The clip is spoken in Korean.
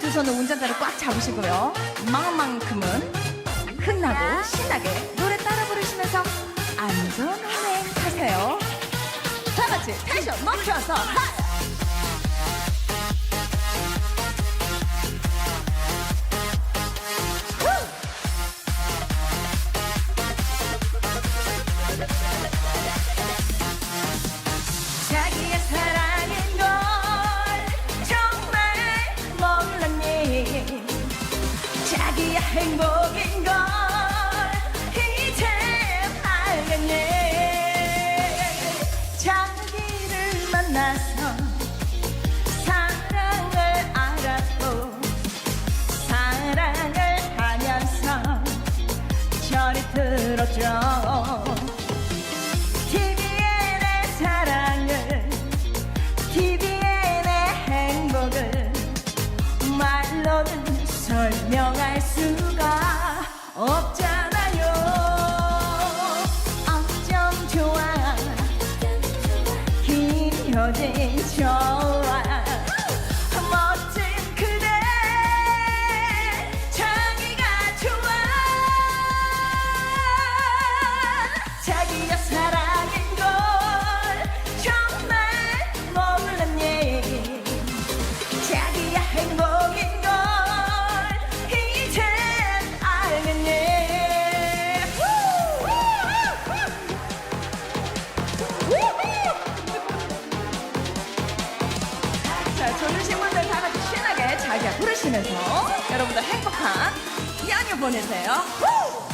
두 손으로 운전대를 꽉 잡으시고요. 마음만큼은 흥나고 신나게 노래 따라 부르시면서 안전운행 하세요. 다 같이 텐션 넘쳐서 하! 후! 행복인 걸 이제 알겠네. 자기를 만나서 사랑을 알았고 사랑을 하면서 저리 들었죠 설명할 수가 없잖아요. 어쩜 좋아 김효진 좋 자, 졸리신 분들 다 같이 신나게 자기야 부르시면서 여러분들 행복한 연휴 보내세요. 후!